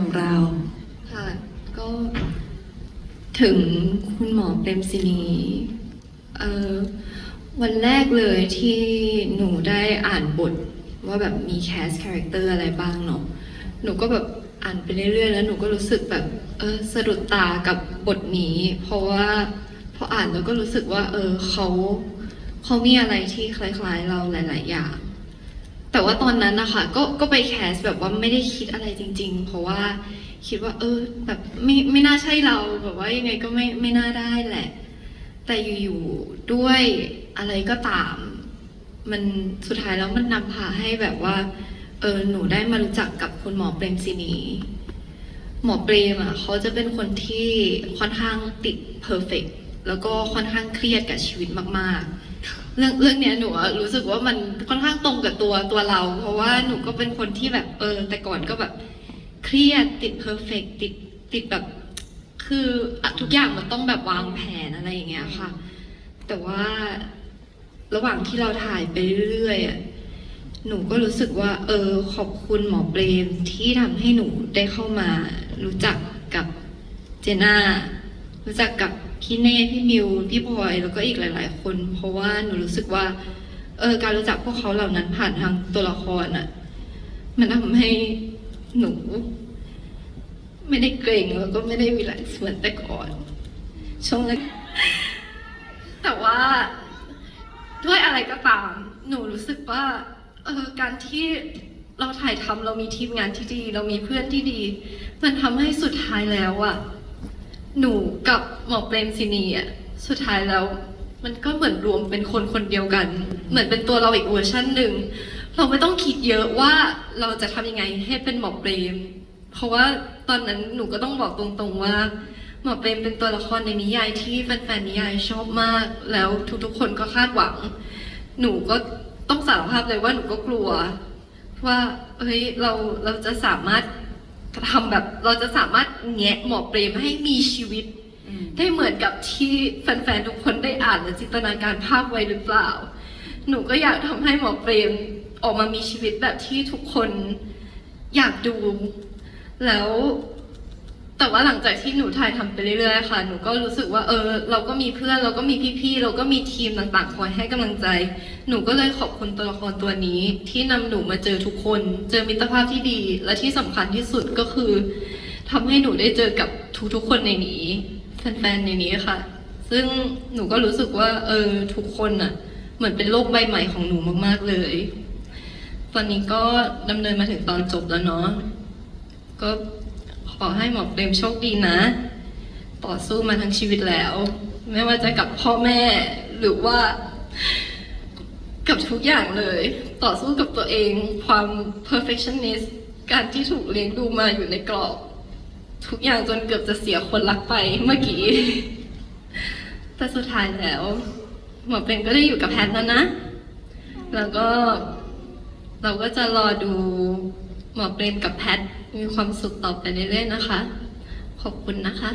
ของเราค่ะ ก็ถึงคุณหมอเปรมศินีเอ่อวันแรกเลยที่หนูได้อ่านบทว่าแบบมีแคสคาแรคเตอร์อะไรบ้างเนาะหนูก็แบบอ่านไปเรื่อยๆ แล้วหนูก็รู้สึกแบบเออสะดุดตากับบทนี้ เพราะว่าพออ่านแล้วก็รู้สึกว่า เออเขาเขามีอะไรที่คล้ายๆ เราหลาย ๆ อย่าง แต่ว่าตอนนั้นนะคะก็ก็ไปแคสแบบว่าไม่ได้คิดอะไรจริง ๆ เพราะว่าคิดว่า เออ แบบไม่ไม่น่าใช่เราแบบว่ายังไงก็ไม่ไม่น่าได้แหละ แต่อยู่ๆด้วยอะไรก็ตาม มันสุดท้ายแล้วมันนำพาให้แบบว่า เออหนูได้มารู้จักกับคุณหมอเปรมศินีหมอเปรมอะเขาจะเป็นคนที่ค่อนข้างติดเพอร์เฟกแล้วก็ค่อนข้างเครียดกับชีวิตมากๆ เรื่องเรื่องเนี้ยหนูอะรู้สึกว่ามันค่อนข้างตรงกับตัวตัวเรา เพราะว่าหนูก็เป็นคนที่แบบเออ แต่ก่อนก็แบบเครียดติดเพอร์เฟกติดติดแบบ คืออะทุกอย่างมันต้องแบบวางแผนอะไรอย่างเงี้ยค่ะ แต่ว่าระหว่างที่เราถ่ายไปเรื่อยๆอะหนูก็รู้สึกว่า เออ ขอบคุณหมอเปรมที่ทำให้หนูได้เข้ามารู้จักกับเจน่ารู้จักกับ พี่เน่พี่มิวพี่พลอยแล้วก็อีกหลาย ๆ คน เพราะว่าหนูรู้สึกว่าเออการรู้จักพวกเขาเหล่านั้นผ่านทางตัวละครอะมันทำให้หนู ไม่ได้เกรงแล้วก็ไม่ได้วิไลเหมือนแต่ก่อน ช่วงแรกแต่ว่าด้วยอะไรก็ตาม หนูรู้สึกว่าเออการที่เราถ่ายทำเรามีทีมงานที่ดี เรามีเพื่อนที่ดี มันทำให้สุดท้ายแล้วอะ หนูกับหมอเปรมศินีอะสุดท้ายแล้ว มันก็เหมือนรวมเป็นคนคนเดียวกัน เหมือนเป็นตัวเราอีกเวอร์ชันหนึ่งเราไม่ต้องคิดเยอะว่าเราจะทำยังไงให้เป็นหมอเปรม เพราะว่าตอนนั้นหนูก็ต้องบอกตรงๆว่า หมอเปรมเป็นตัวละครในนิยายที่แฟนๆนิยายชอบมาก แล้วทุกๆคนก็คาดหวัง หนูก็ต้องสารภาพเลยว่าหนูก็กลัว ว่าเฮ้ยเราเราจะสามารถ ทำแบบเราจะสามารถแงะหมอเปรมให้มีชีวิต ได้เหมือนกับที่แฟนๆทุกคนได้อ่านและจินตนาการภาพไว้หรือเปล่า หนูก็อยากทำให้หมอเปรมออกมามีชีวิตแบบที่ทุกคนอยากดู แล้ว แต่ว่าหลังจากที่หนูถ่ายทำไปเรื่อยๆค่ะ หนูก็รู้สึกว่าเออ เราก็มีเพื่อน เราก็มีพี่ๆ เราก็มีทีมต่างๆ คอยให้กำลังใจ หนูก็เลยขอบคุณตัวละครตัวนี้ ที่นำหนูมาเจอทุกคน เจอมิตรภาพที่ดี และที่สำคัญที่สุดก็คือทำให้หนูได้เจอกับทุกๆ คนในนี้แฟนๆ ในนี้ค่ะ ซึ่งหนูก็รู้สึกว่า เออ ทุกคนอะ เหมือนเป็นโลกใบใหม่ของหนูมากๆเลย ตอนนี้ก็ดำเนินมาถึงตอนจบแล้วเนาะ ก็ ขอให้หมอเปรมโชคดีนะ ต่อสู้มาทั้งชีวิตแล้ว ไม่ว่าจะกับพ่อแม่หรือว่า กับทุกอย่างเลย ต่อสู้กับตัวเอง ความ perfectionist การที่ถูกเลี้ยงดูมาอยู่ในกรอบ ทุกอย่างจนเกือบจะเสียคนรักไปเมื่อกี้ แต่สุดท้ายแล้ว หมอเปรมก็ได้อยู่กับแพทย์แล้วนะ แล้วก็เราก็จะรอดู หมอเปรมกับแพทย์มีความสุขต่อไปเรื่อยๆนะคะ ขอบคุณนะคะ